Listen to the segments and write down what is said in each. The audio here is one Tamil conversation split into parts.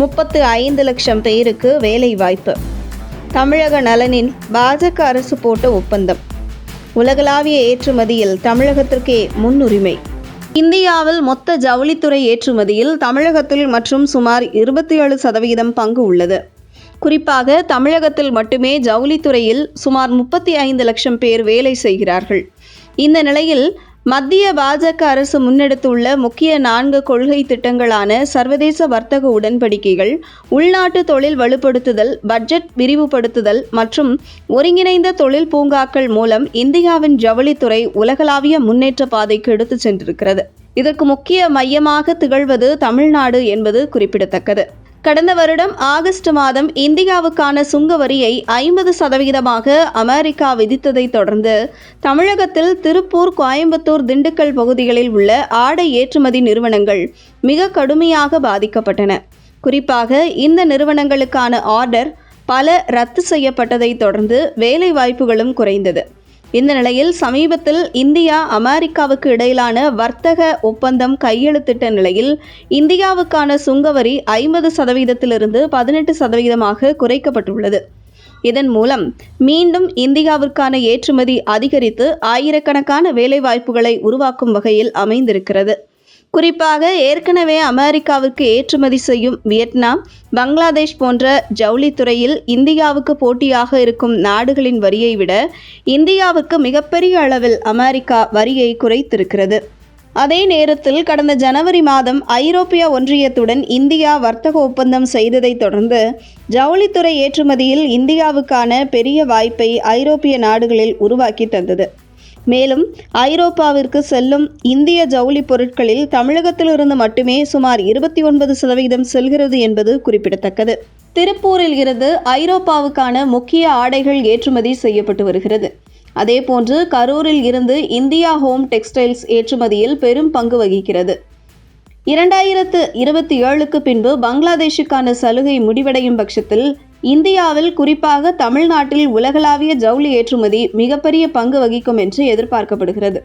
முப்பத்து ஐந்து லட்சம் பேருக்கு வேலை வாய்ப்பு தமிழக நலனில் பாஜக அரசு போட்ட ஒப்பந்தம். உலகளாவிய ஏற்றுமதியில் தமிழகத்திற்கே முன்னுரிமை. இந்தியாவில் மொத்த ஜவுளித்துறை ஏற்றுமதியில் தமிழகத்தில் மற்றும் சுமார் இருபத்தி ஏழு சதவிகிதம் பங்கு உள்ளது. குறிப்பாக தமிழகத்தில் மட்டுமே ஜவுளித்துறையில் சுமார் முப்பத்தி ஐந்து லட்சம் பேர் வேலை செய்கிறார்கள். இந்த நிலையில் மத்திய பாஜக அரசு முன்னெடுத்துள்ள முக்கிய நான்கு கொள்கை திட்டங்களான சர்வதேச வர்த்தக உடன்படிக்கைகள் உள்நாட்டு தொழில் வலுப்படுத்துதல் பட்ஜெட் விரிவுபடுத்துதல் மற்றும் ஒருங்கிணைந்த தொழில் பூங்காக்கள் மூலம் இந்தியாவின் ஜவுளித்துறை உலகளாவிய முன்னேற்ற பாதைக்கு எடுத்துச் சென்றிருக்கிறது. இதற்கு முக்கிய மையமாக திகழ்வது தமிழ்நாடு என்பது குறிப்பிடத்தக்கது. கடந்த வருடம் ஆகஸ்ட் மாதம் இந்தியாவுக்கான சுங்க வரியை ஐம்பது சதவிகிதமாக அமெரிக்கா விதித்ததை தொடர்ந்து தமிழகத்தில் திருப்பூர் கோயம்புத்தூர் திண்டுக்கல் பகுதிகளில் உள்ள ஆடை ஏற்றுமதி நிறுவனங்கள் மிக கடுமையாக பாதிக்கப்பட்டன. குறிப்பாக இந்த நிறுவனங்களுக்கான ஆர்டர் பல ரத்து செய்யப்பட்டதை தொடர்ந்து வேலை வாய்ப்புகளும் குறைந்தது. இந்த நிலையில் சமீபத்தில் இந்தியா அமெரிக்காவுக்கு இடையிலான வர்த்தக ஒப்பந்தம் கையெழுத்திட்ட நிலையில் இந்தியாவுக்கான சுங்கவரி ஐம்பது சதவீதத்திலிருந்து பதினெட்டு சதவீதமாக குறைக்கப்பட்டுள்ளது. இதன் மூலம் மீண்டும் இந்தியாவிற்கான ஏற்றுமதி அதிகரித்து ஆயிரக்கணக்கான வேலைவாய்ப்புகளை உருவாக்கும் வகையில் அமைந்திருக்கிறது. குறிப்பாக ஏற்கனவே அமெரிக்காவிற்கு ஏற்றுமதி செய்யும் வியட்நாம் பங்களாதேஷ் போன்ற ஜவுளித்துறையில் இந்தியாவுக்கு போட்டியாக இருக்கும் நாடுகளின் வரியை விட இந்தியாவுக்கு மிகப்பெரிய அளவில் அமெரிக்கா வரியை குறைத்திருக்கிறது. அதே நேரத்தில் கடந்த ஜனவரி மாதம் ஐரோப்பிய ஒன்றியத்துடன் இந்தியா வர்த்தக ஒப்பந்தம் செய்ததைத் தொடர்ந்து ஜவுளித்துறை ஏற்றுமதியில் இந்தியாவுக்கான பெரிய வாய்ப்பை ஐரோப்பிய நாடுகளில் உருவாக்கி தந்தது. மேலும் ஐரோப்பாவிற்கு செல்லும் இந்திய ஜவுளி பொருட்களில் தமிழகத்திலிருந்து மட்டுமே சுமார் இருபத்தி ஒன்பது சதவீதம் செல்கிறது என்பது குறிப்பிடத்தக்கது. திருப்பூரில் இருந்து ஐரோப்பாவுக்கான முக்கிய ஆடைகள் ஏற்றுமதி செய்யப்பட்டு வருகிறது. அதேபோன்று கரூரில் இருந்து இந்தியா ஹோம் டெக்ஸ்டைல்ஸ் ஏற்றுமதியில் பெரும் பங்கு வகிக்கிறது. இரண்டாயிரத்து இருபத்தி ஏழுக்கு பின்பு பங்களாதேஷுக்கான சலுகை முடிவடையும் பட்சத்தில் இந்தியாவில் குறிப்பாக தமிழ்நாட்டில் உலகளாவிய ஜவுளி ஏற்றுமதி மிகப்பெரிய பங்கு வகிக்கும் என்று எதிர்பார்க்கப்படுகிறது.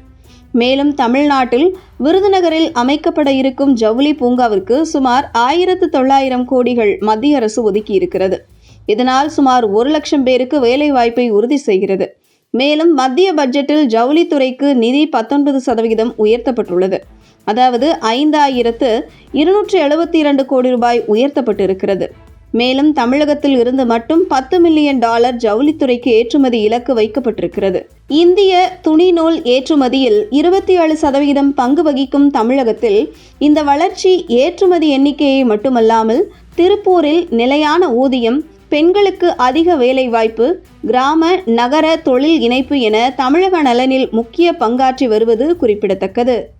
மேலும் தமிழ்நாட்டில் விருதுநகரில் அமைக்கப்பட இருக்கும் ஜவுளி பூங்காவிற்கு சுமார் ஆயிரத்து தொள்ளாயிரம் கோடிகள் மத்திய அரசு ஒதுக்கியிருக்கிறது. இதனால் சுமார் ஒரு லட்சம் பேருக்கு வேலை வாய்ப்பை உறுதி செய்கிறது. மேலும் மத்திய பட்ஜெட்டில் ஜவுளித்துறைக்கு நிதி பத்தொன்பது சதவிகிதம் உயர்த்தப்பட்டுள்ளது. அதாவது ஐந்தாயிரத்து இருநூற்றி எழுபத்தி இரண்டு கோடி ரூபாய் உயர்த்தப்பட்டிருக்கிறது. மேலும் தமிழகத்தில் இருந்து மட்டும் பத்து மில்லியன் டாலர் ஜவுளித்துறைக்கு ஏற்றுமதி இலக்கு வைக்கப்பட்டிருக்கிறது. இந்திய துணி நூல் ஏற்றுமதியில் இருபத்தி ஏழு சதவீதம் பங்கு வகிக்கும் தமிழகத்தில் இந்த வளர்ச்சி ஏற்றுமதி எண்ணிக்கையை மட்டுமல்லாமல் திருப்பூரில் நிலையான ஊதியம் பெண்களுக்கு அதிக வேலைவாய்ப்பு கிராம நகர தொழில் இணைப்பு என தமிழக நலனில் முக்கிய பங்காற்றி வருவது குறிப்பிடத்தக்கது.